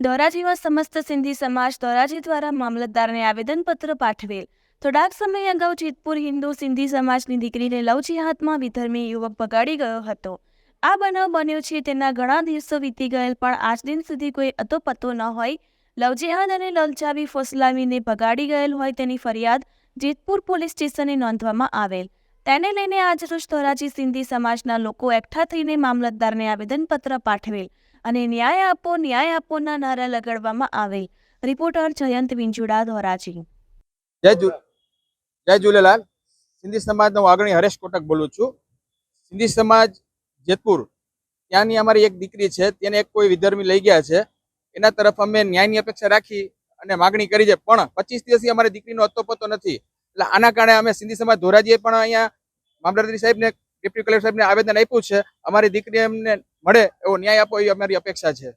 ધોરાજીમાં સમસ્ત સિંધી સમાજ ધોરાજી દ્વારા મામલતદારને આવેદનપત્ર પાઠવેલ. થોડાક સમય અગાઉ જેતપુર હિન્દુ સિંધી સમાજની દીકરીને લવ જિહાદમાં વિધર્મી યુવક ભગાડી ગયો હતો. આ બનાવ બન્યો છે તેના ઘણા દિવસો વીતી ગયેલ પણ આજ દિન સુધી કોઈ અતોપતો ન હોય. લવજિહાદ અને લલચાવી ફોસલાવીને ભગાડી ગયેલ હોય તેની ફરિયાદ જેતપુર પોલીસ સ્ટેશને નોંધવામાં આવેલ. તેને લઈને આજરોજ ધોરાજી સિંધી સમાજના લોકો એકઠા થઈને મામલતદારને આવેદનપત્ર પાઠવેલ. અને ન્યાય આપો ન્યાય આપોના નારા લગાડવામાં આવે રિપોર્ટર જયંત વિંજુડા, ધોરાજી. જય જય ઝૂલેલાલ સિંધી સમાજનો આગળની હરેશ કોટક બોલું છું. સિંધી સમાજ જેતપુર, ત્યાંની અમારી એક દીકરી છે, તેને એક કોઈ વિધર્મી લઈ ગયા છે. એના તરફ અમે ન્યાયની અપેક્ષા રાખી અને માગણી કરી છે, પણ પચીસ દિવસથી અમારી દીકરીનો અતોપતો નથી. એટલે આના કારણે અમે સિંધી સમાજ ધોરાજીએ પણ અહીંયા મામલતદારી સાહેબને, ડેપ્યુટી કલેક્ટર સાહેબને આવેદન આપ્યું છે. અમારી દીકરી એમને મળે એવો ન્યાય આપો એ અમારી અપેક્ષા છે.